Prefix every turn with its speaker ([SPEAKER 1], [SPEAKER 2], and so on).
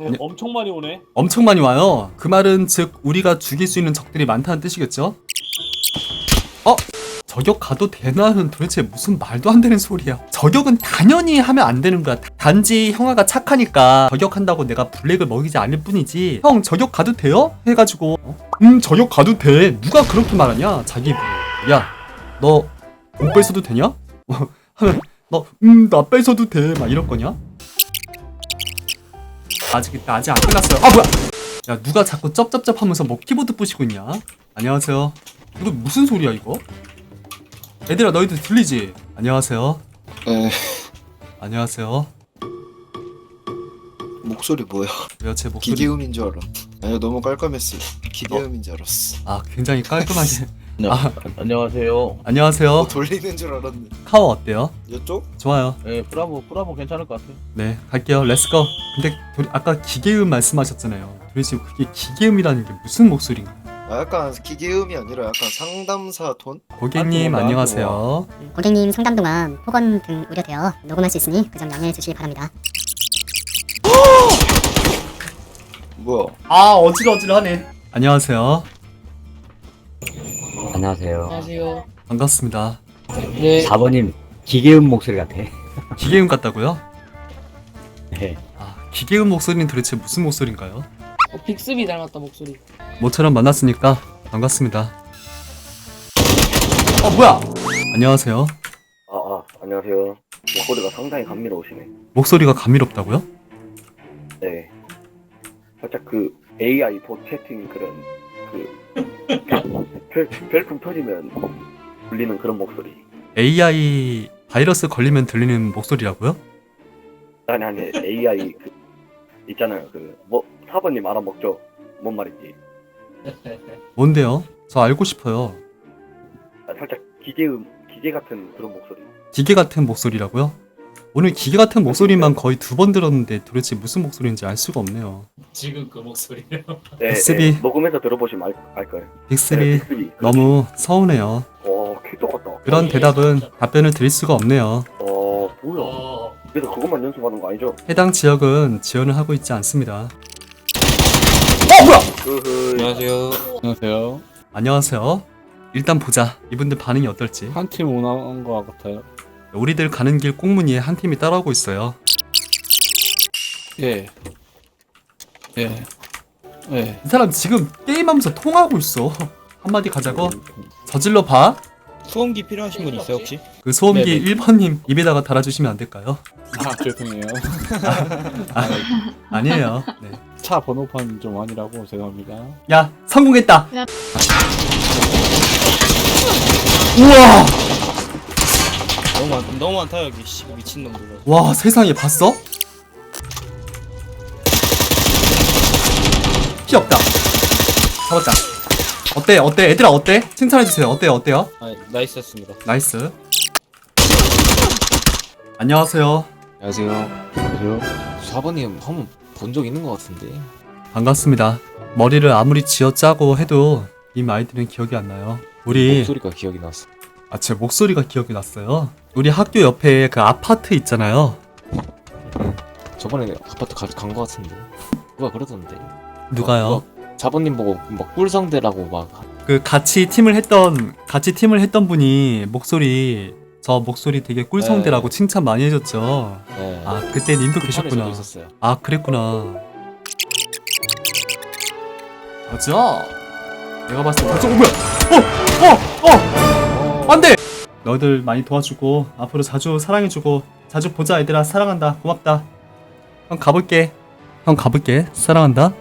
[SPEAKER 1] 네, 엄청 많이 오네.
[SPEAKER 2] 엄청 많이 와요. 그 말은 즉 우리가 죽일 수 있는 적들이 많다는 뜻이겠죠? 어? 저격 가도 되나는 도대체 무슨 말도 안 되는 소리야. 저격은 당연히 하면 안 되는 거야. 단지 형아가 착하니까 저격한다고 내가 블랙을 먹이지 않을 뿐이지. 형 저격 가도 돼요? 해가지고 어? 음 저격 가도 돼. 누가 그렇게 말하냐? 자기 입으로. 야, 너못 뺏어도 되냐? 하면 너음나 뺏어도 돼. 막 이럴 거냐? 아직 아직 안 끝났어요. 아 뭐야? 야 누가 자꾸 쩝쩝쩝하면서 뭐 키보드 부시고 있냐? 안녕하세요. 이거 무슨 소리야 이거? 얘들아 너희들 들리지? 안녕하세요.
[SPEAKER 3] 에
[SPEAKER 2] 안녕하세요.
[SPEAKER 3] 목소리 뭐야?
[SPEAKER 2] 왜요 제 목소리?
[SPEAKER 3] 기계음인 줄 알아. 아니 너무 깔끔했어. 기계음인 줄 알았어.
[SPEAKER 2] 아 굉장히 깔끔하게.
[SPEAKER 4] 네,
[SPEAKER 2] 아.
[SPEAKER 4] 안녕하세요.
[SPEAKER 2] 안녕하세요.
[SPEAKER 3] 어, 돌리는 줄 알았네.
[SPEAKER 2] 카오 어때요?
[SPEAKER 3] 이쪽?
[SPEAKER 2] 좋아요.
[SPEAKER 4] 네, 브라보, 브라보 괜찮을 것 같아요.
[SPEAKER 2] 네 갈게요. 렛츠고. 근데 도리- 아까 기계음 말씀하셨잖아요. 도대체 그게 기계음이라는 게 무슨 목소리인가요?
[SPEAKER 3] 아, 약간 기계음이 아니라 약간 상담사 톤?
[SPEAKER 2] 고객님
[SPEAKER 4] 나한테
[SPEAKER 2] 안녕하세요.
[SPEAKER 5] 고객님 상담 동안 폭언 등 우려되어 녹음할 수 있으니 그 점 양해해 주시기 바랍니다.
[SPEAKER 3] 뭐야?
[SPEAKER 2] 아 어질어질하네. 안녕하세요.
[SPEAKER 6] 안녕하세요.
[SPEAKER 7] 안녕하세요.
[SPEAKER 2] 반갑습니다.
[SPEAKER 7] 네.
[SPEAKER 6] 4번님 기계음 목소리 같아.
[SPEAKER 2] 기계음 같다고요?
[SPEAKER 6] 네.
[SPEAKER 2] 아, 기계음 목소리는 도대체 무슨 목소리인가요?
[SPEAKER 7] 어, 빅스비 닮았다 목소리.
[SPEAKER 2] 모처럼 만났으니까 반갑습니다. 어 뭐야? 안녕하세요.
[SPEAKER 8] 아, 아, 안녕하세요. 목소리가 상당히 감미로우시네.
[SPEAKER 2] 목소리가 감미롭다고요?
[SPEAKER 8] 네. 살짝 그 AI 봇 채팅 그런 그 별, 별풍 터지면 울리는 그런 목소리.
[SPEAKER 2] AI 바이러스 걸리면 들리는 목소리라고요?
[SPEAKER 8] 아니 아니 AI 그 있잖아요. 그뭐 사번님 알아먹죠. 뭔 말인지.
[SPEAKER 2] 뭔데요? 저 알고 싶어요.
[SPEAKER 8] 아, 살짝 기계음 기계 같은 그런 목소리.
[SPEAKER 2] 기계 같은 목소리라고요? 오늘 기계 같은 목소리만 거의 두 번 들었는데 도대체 무슨 목소리인지 알 수가 없네요.
[SPEAKER 1] 지금 그 목소리요.
[SPEAKER 8] 네,
[SPEAKER 2] 빅스비.
[SPEAKER 8] 네, 녹음해서 들어보시면 알, 알 거예요.
[SPEAKER 2] 빅스비
[SPEAKER 8] 네, 빅스비.
[SPEAKER 2] 너무 서운해요.
[SPEAKER 8] 어, 키 똑같다.
[SPEAKER 2] 그런 대답은 답변을 드릴 수가 없네요.
[SPEAKER 8] 어, 뭐야.
[SPEAKER 1] 어,
[SPEAKER 8] 그래서 그것만 연습하는 거 아니죠?
[SPEAKER 2] 해당 지역은 지원을 하고 있지 않습니다.
[SPEAKER 8] 으흐.
[SPEAKER 9] 안녕하세요. 안녕하세요.
[SPEAKER 2] 안녕하세요. 일단 보자. 이분들 반응이 어떨지.
[SPEAKER 9] 한 팀 오나온 것 같아요.
[SPEAKER 2] 우리들 가는 길 꽁무니에 한 팀이 따라오고 있어요.
[SPEAKER 9] 예. 예. 예.
[SPEAKER 2] 이 사람 지금 게임하면서 통하고 있어. 한마디 가자고. 저질러 봐.
[SPEAKER 9] 수험기 필요하신 분 있어요 혹시?
[SPEAKER 2] 그 소음기
[SPEAKER 9] 네네.
[SPEAKER 2] 1번님 입에다가 달아주시면 안 될까요?
[SPEAKER 9] 아 죄송해요.
[SPEAKER 2] 아니에요. 네.
[SPEAKER 9] 차 번호판 좀 아니라고 죄송합니다.
[SPEAKER 2] 야, 성공했다. 우와,
[SPEAKER 10] 너무 많, 너무 많다 여기 씨 미친 놈들.
[SPEAKER 2] 와 세상에 봤어? 피 없다. 잡았다. 어때? 어때? 얘들아 어때? 칭찬해 주세요. 어때요? 어때요?
[SPEAKER 10] 아 나이스였습니다.
[SPEAKER 2] 나이스. 안녕하세요.
[SPEAKER 9] 안녕하세요. 안녕하세요. 4번님 한번 본 적 있는 것 같은데.
[SPEAKER 2] 반갑습니다. 머리를 아무리 쥐어 짜고 해도 이 말들은 기억이 안 나요. 우리
[SPEAKER 9] 목소리가 기억이 났어.
[SPEAKER 2] 아, 제 목소리가 기억이 났어요. 우리 학교 옆에 그 아파트 있잖아요.
[SPEAKER 9] 저번에 아파트 간것 같은데. 누가 그러던데.
[SPEAKER 2] 누가요?
[SPEAKER 9] 4번님 보고 막 꿀성대라고 막.
[SPEAKER 2] 그 같이 팀을 했던 같이 팀을 했던 분이 목소리 저 목소리 되게 꿀성대라고 칭찬 많이 해줬죠.
[SPEAKER 9] 네.
[SPEAKER 2] 아 그때 님도
[SPEAKER 9] 그
[SPEAKER 2] 계셨구나.
[SPEAKER 9] 있었어요.
[SPEAKER 2] 아 그랬구나. 맞아. 내가 봤을 때 저거 뭐야? 어! 어! 어! 안돼. 너희들 많이 도와주고 앞으로 자주 사랑해주고 자주 보자 얘들아 사랑한다 고맙다. 형 가볼게. 형 가볼게 사랑한다.